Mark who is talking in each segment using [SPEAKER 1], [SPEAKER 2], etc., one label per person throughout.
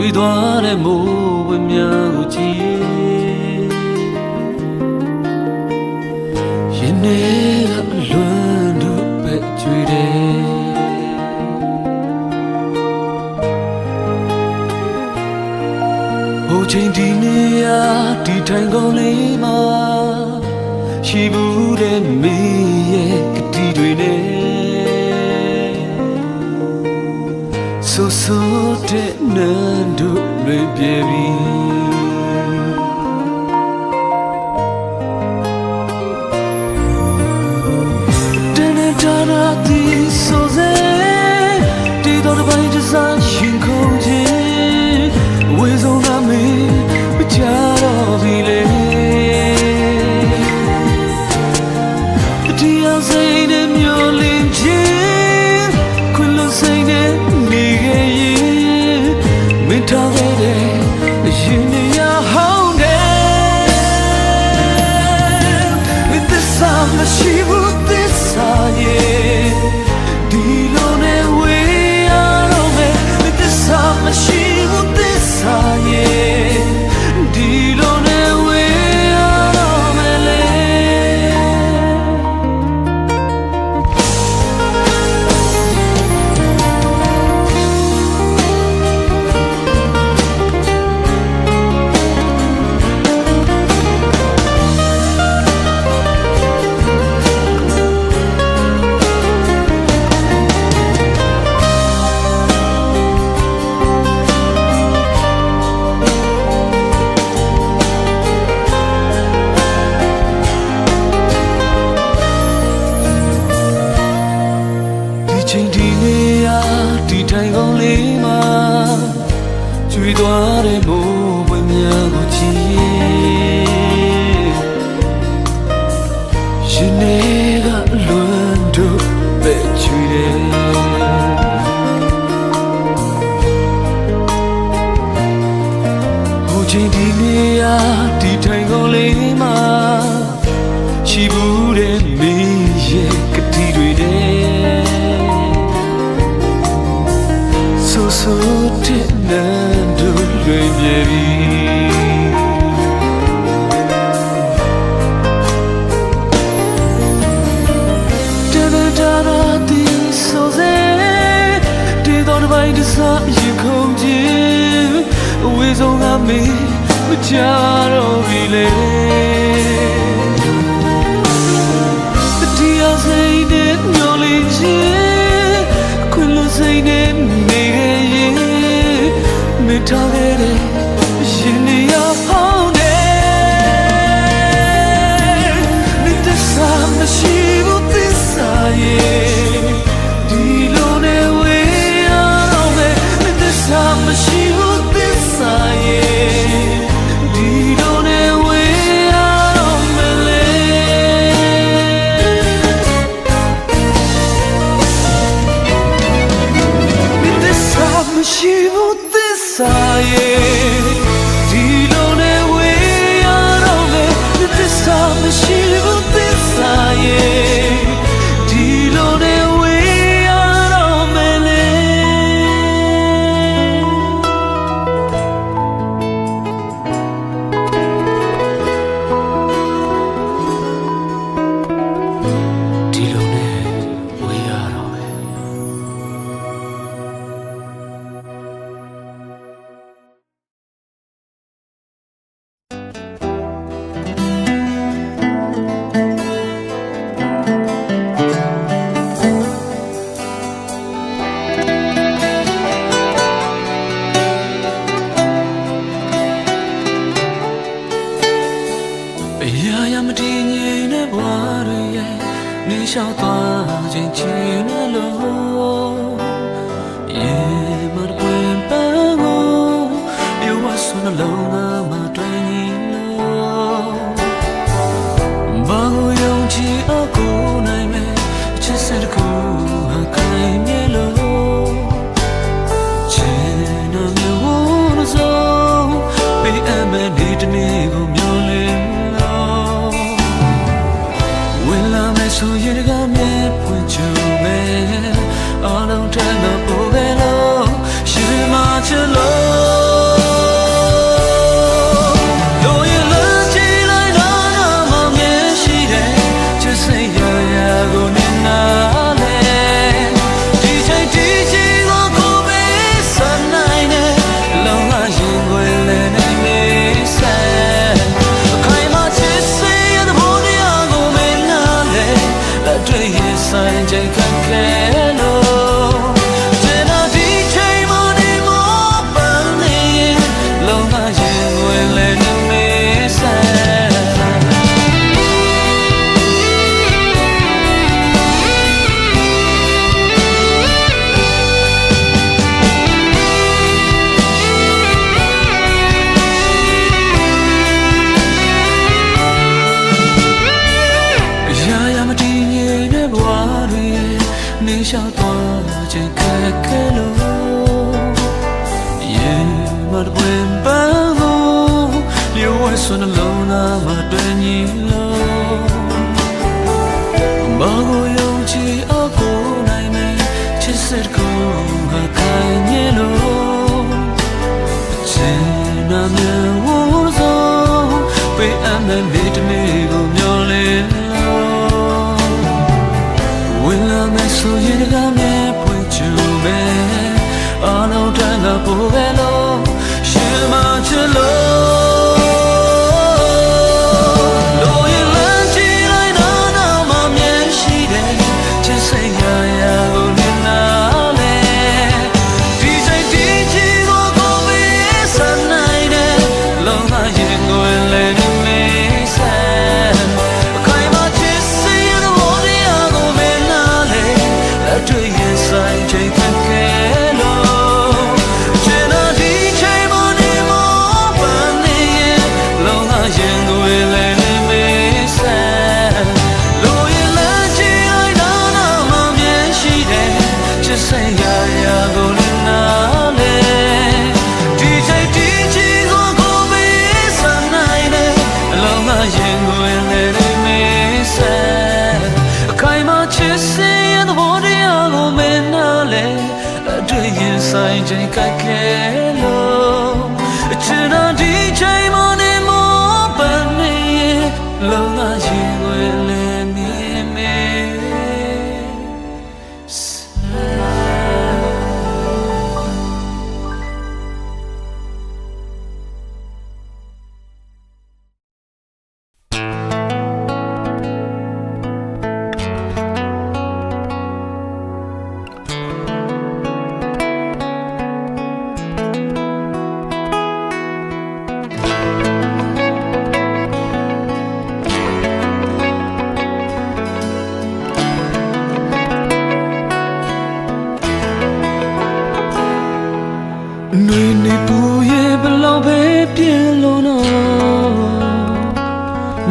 [SPEAKER 1] ကျွေသွားတဲ့မိုးဝင်းများကိုကြည့်ရင်ထဲကအလွန်တို့ပဲကျွေတယ်ဟိုချိန်ဒီနေရာဒီထိုင်ကုန်လေးမှာရှိဘူးတဲ့မင်း give me ရှိဘူးတဲ့မင်းရဲ့ကတိတွေတဲ့ဆူဆူတဲ့နန်းတို့လွင်မြေပြီတိုင်းတစားရင်ခုန်ခြင်းအဝေးဆုံးကမင်းမချတော့ပြီလေ ထားခဲ့တဲ့ရှင်နေရပါ အရာရာမတည်ငြိမ်တဲ့ဘဝတွေရဲ့နေလျှောက်သွားခြင်းချင်တယ်လို့ရေမတ်ပွင့်ပန်းကိုပြောဝဆွနလုံးကမတွေ့ရင်လို့ဘာကိုယုံကြည်အပ် deinen Weg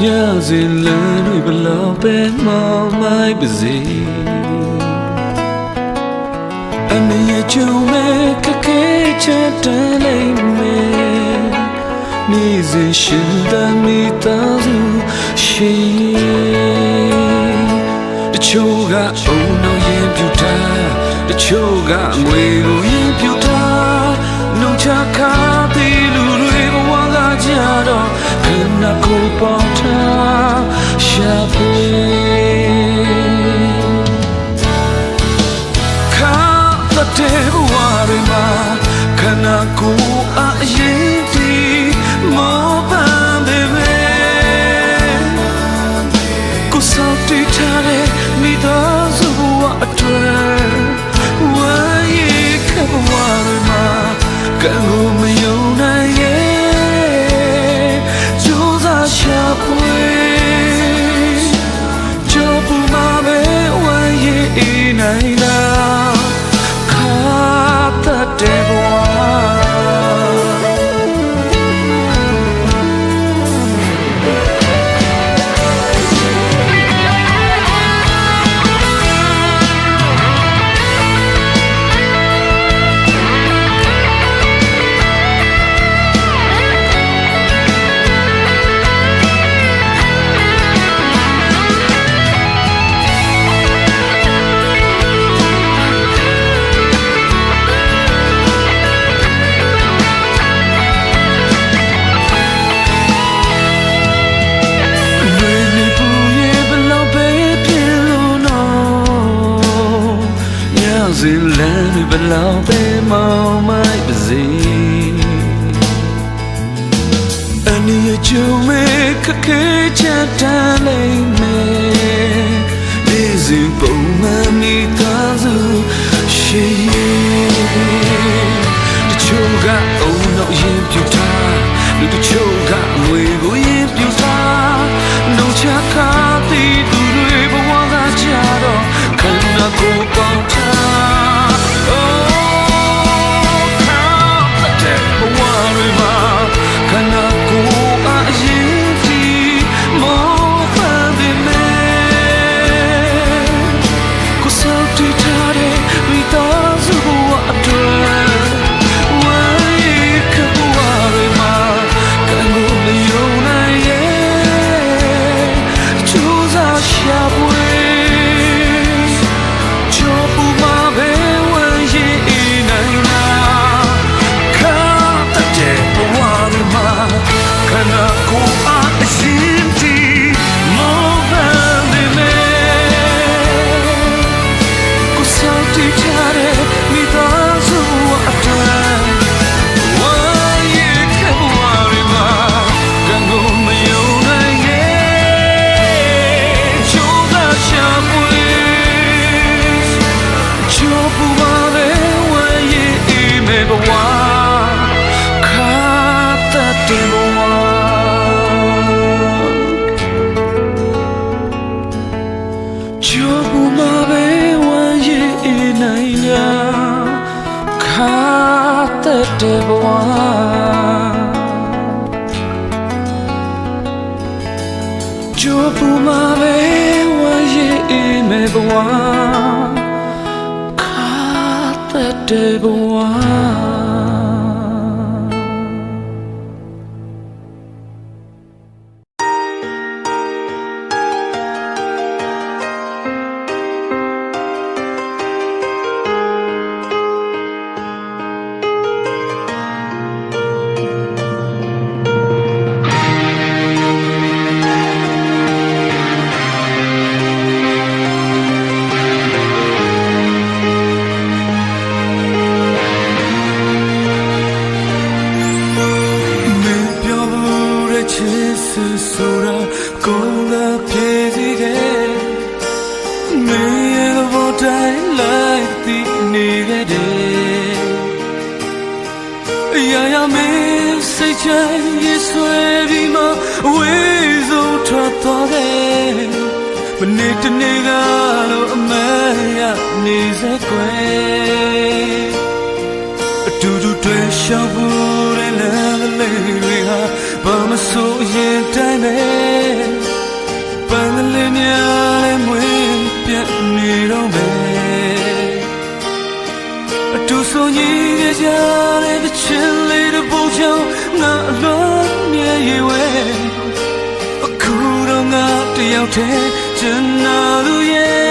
[SPEAKER 1] ညစဉ်လမ်းတွေဘလောက်ပဲမှောင်မိုက်ပါစေအမေရဲ့ချုံမဲ့ခက်ခဲချက်တန်းနိုင်မယ်နေ့စဉ်ရှင်တမ်းမိသားစုရှိတချို့ကအုံနောက်ရင်ပြူထားတချို့ကအမွေကိုရင်ပြူထားနှုတ်ချခါ ခနာကိုအရေးကြီးမော You make a kitchen darling me Easy bone me tazu she The choga oh no you you try The choga we go you you try No chakati tu rui bawa ga ja do kana ko မနေ့တနေ့ကလို့အမရနေစကွယ်အတူတူတွေ့ရှောက်ဘူးတဲ့လမ်းလေးတွေဟာဘာမဆိုအရင်တိုင်းပဲပန်းလေးများလည်းမွေးပြတ်နေတော့မယ်အတူဆုံးကြီးကြတဲ့ချင်းလေးတစ်ပုဒ်ချောင်းငါအလုံးမြဲရွယ်အခုတော့ငါတယောက်တည်း ကျွန်တော်ရဲ့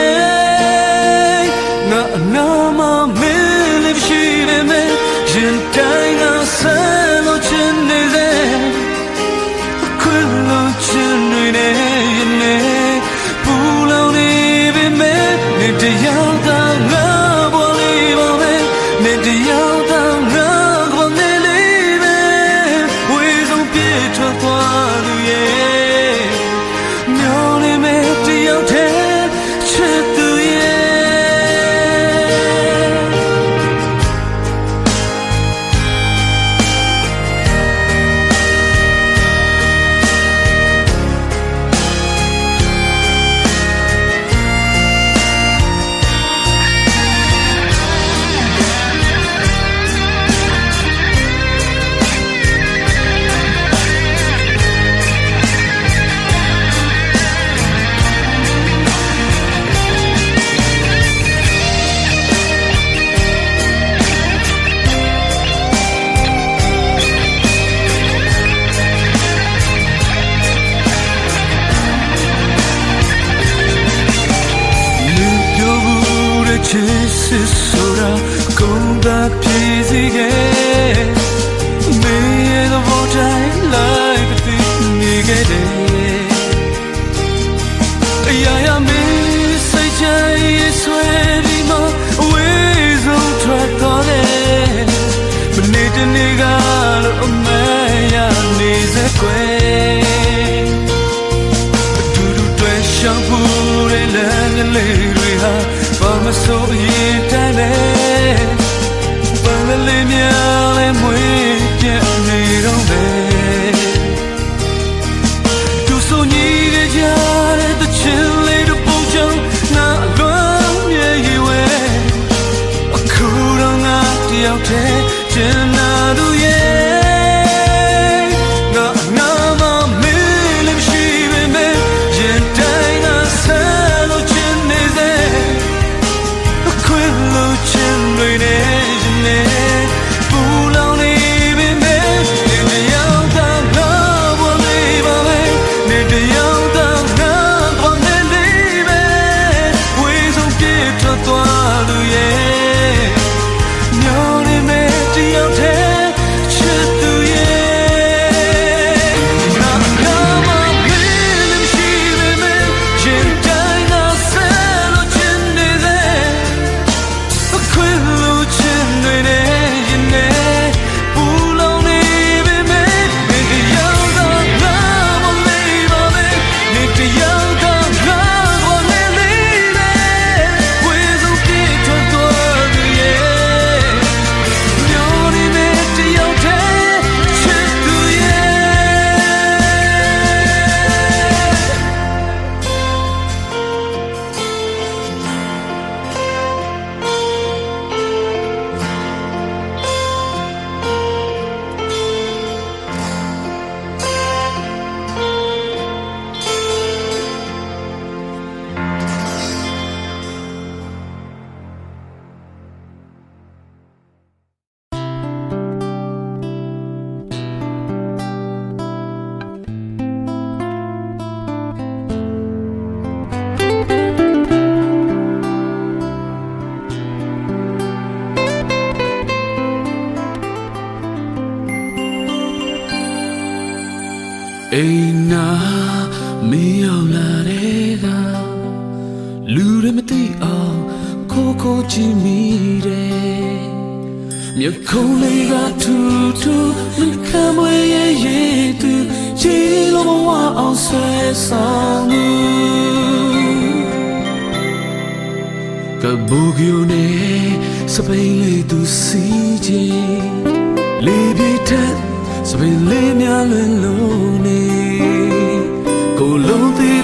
[SPEAKER 1] Jesus sura kumba pizige me the water like the nigere အိမ်နာမင်းအောင်လာတဲ့ကလူတွေမသိအောင်ခိုးခိုးကြည့်မိတယ်မြခုံးလေးကထူထူမခံမွေရဲ့ရဲ့သူချီလုံးမဝအောင်ဆွဲဆောင်မှုကဘူဂီယိုနေစပိန်လေးသူစီချီလေးပြတ် စပယ်လေးများလွင်လို့နေကိုလုံးသေး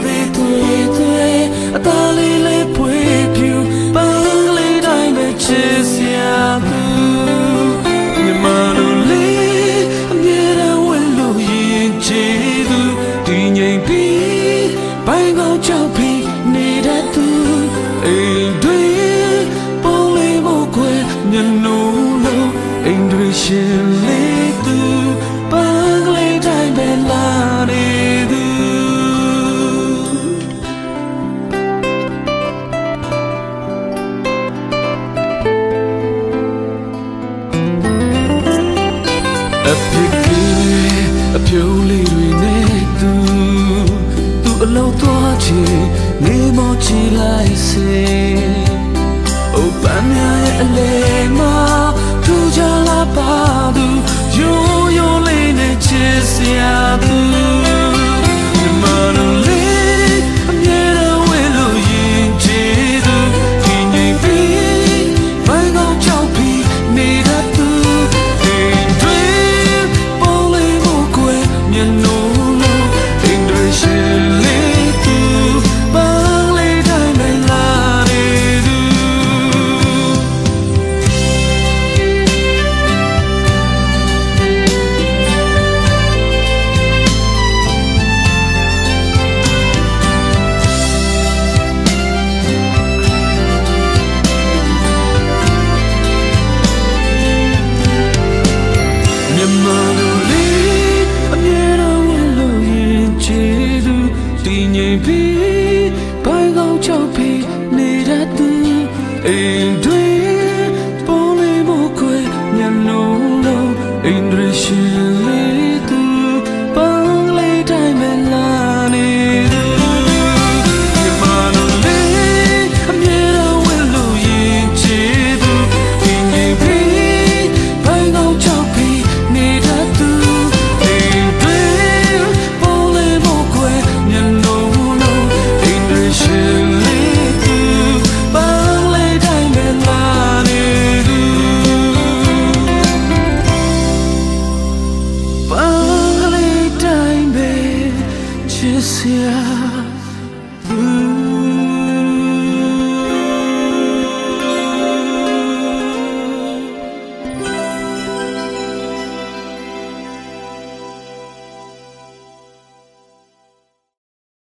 [SPEAKER 1] ကြည့်လိုက်စေ။အိုပန်းမြရဲ့အလဲမှာထူကြလာပါသူရိုးရိုးလေးနဲ့ချစ်စရာသူ